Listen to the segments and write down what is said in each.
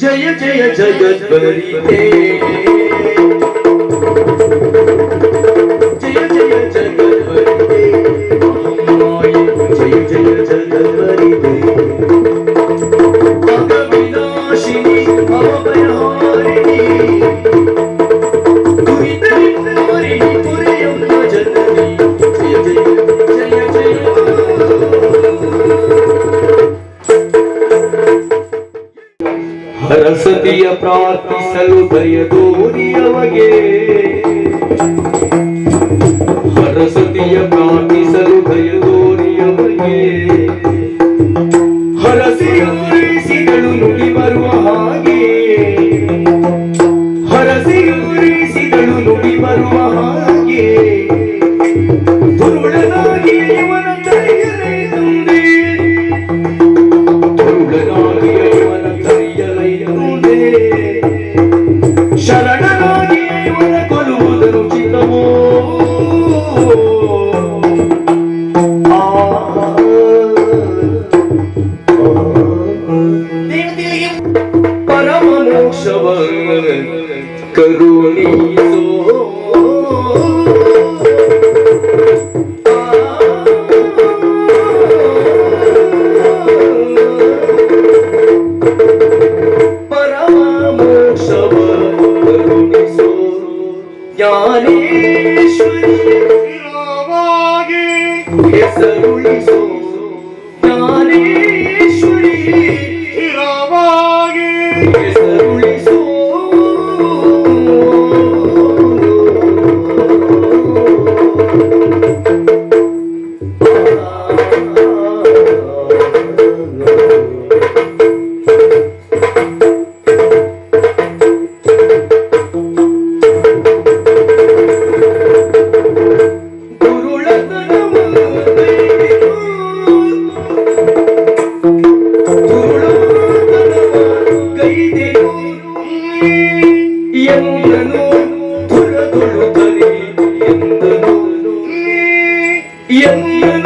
जय जय जगत बरी ಹರಸತಿಯ ಪ್ರಾರ್ಥಿಸಲು ಭಯದೋರಿಯವಗೆ ಹರಸತಿಯ ಪ್ರಾರ್ಥಿಸಲು ಭಯದೋರಿಯವಗೆ ಹರಸಿಯೂರಿಸಿದಳು ನುಡಿ കരുണി என்ன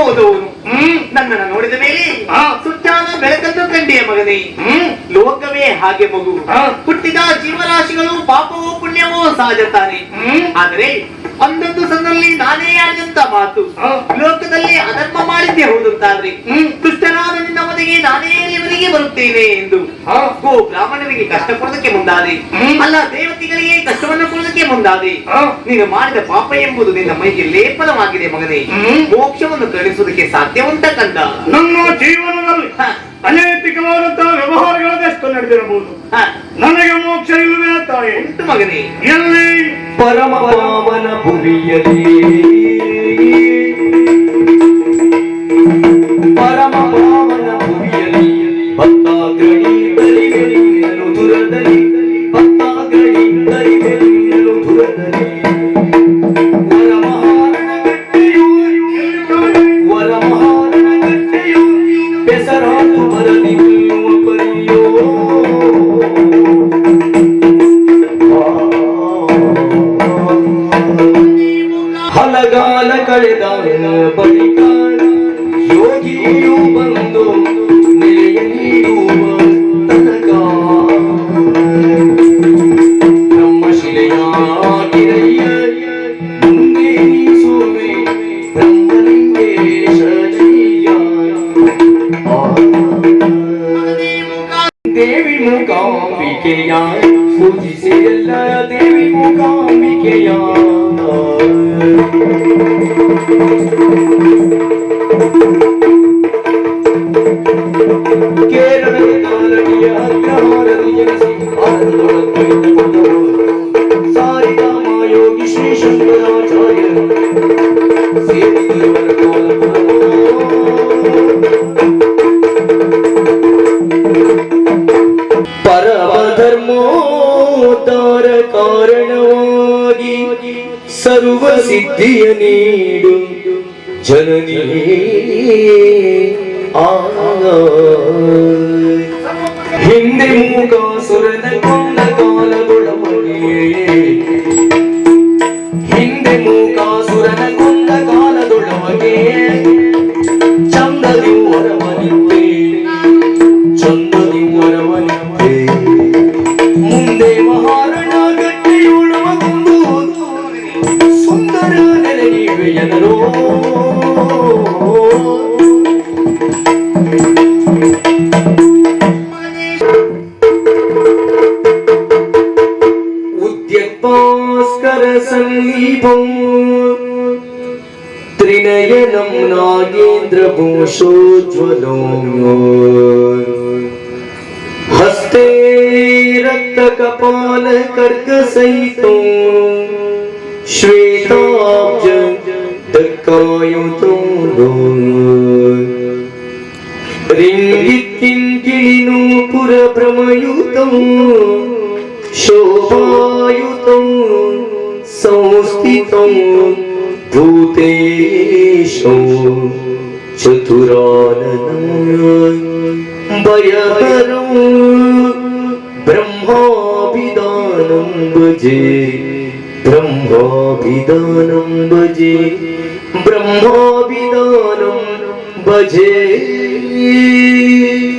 ಹೋದವನು ನನ್ನನ್ನು ನೋಡಿದ ಮೇಲೆ ಸುತ್ತಾದ ಬೆಳಕನ್ನು ಕಂಡಿಯ ಮಗನೇ. ಲೋಕವೇ ಹಾಗೆ ಮಗು. ಹುಟ್ಟಿದ ಜೀವರಾಶಿಗಳು ಪಾಪವೋ ಪುಣ್ಯವೋ ಸಹಜ ತಾನೆ ಆದರೆ ಒಂದೊಂದು ಸಂದಲ್ಲಿ ನಾನೇ ಆಡಿದಂತ ಮಾತು. ಲೋಕದಲ್ಲಿ ಅಧರ್ಮ ಮಾಡಿದ್ದೆ ಹೌದಂತಾದ್ರೆ. ಬರುತ್ತೇನೆ ಎಂದು. ಹಾಗೂ ಬ್ರಾಹ್ಮಣರಿಗೆ ಕಷ್ಟ ಕೊಡೋದಕ್ಕೆ ಮುಂದಾದೆ. ಅಲ್ಲ ದೇವತೆಗಳಿಗೆ ಕಷ್ಟವನ್ನು ಕೊಡೋದಕ್ಕೆ ಮುಂದಾದೆ. ನೀನು ಮಾಡಿದ ಪಾಪ ಎಂಬುದು ನಿನ್ನ ಮೈಗೆ ಲೇಪನವಾಗಿದೆ ಮಗನೇ. ಮೋಕ್ಷವನ್ನು ಕಳಿಸುವುದಕ್ಕೆ ಸಾಧ್ಯ ಉಂಟ ಕಂದ ನಮ್ಮ ಜೀವನದಲ್ಲಿ ಅನೈತಿಕವಾದಂತಹ ವ್ಯವಹಾರಗಳದೆಷ್ಟು ನಡೆದಿರಬಹುದು. ಹ, ನನಗೆ ಮೋಕ್ಷ ಇಲ್ಲವೇ ತಾಯಿ? ಉಂಟು ಮಗನೇ. ಎಲ್ಲಿ? ಪರಮ ಪಾವನ ಭುವಿಯಲ್ಲಿ ಹಲಗ ಬಳಿಕ ಯೋಗಿಯು ಬಂದು ನೆಲೆಯ ನೀಡುವ ತನಕ ನಮ್ಮ ಶಿಲೆಯ ಗಿರಯ್ಯ ಮುಂದೆ ನೀಸುವೆ ಬ್ರಹ್ಮಲಿಂಗೇಶ ಜೀಯ ದೇವಿ ಮೂಕಾಂಬಿಕೆಯ ಕೇರಳದ ಕಾಲಡಿಯ ಅಗ್ರಹಾರದಿ ಜನಿಸಿ ಕಾರಣವಾಗಿ ಸರ್ವ ಸಿದ್ಧಿಯ ನೀಡು ಜನನಿ ಹಿಂದೆ ಮೂಕಾಸುರನ சன்னிபம் त्रिनयनं नागेन्द्रभूषोज्ज्वलो हस्ते रक्तकपालकर्कसहितो। श्वेताब्ज दत्तायुतो रिङ्गित्किङ्किणो शोभायुतं संस्थितं भूतेषु चतुराननाय वयहरं ब्रह्माभिदानं भजे ब्रह्माभिदानं भजे ब्रह्माभिदानं भजे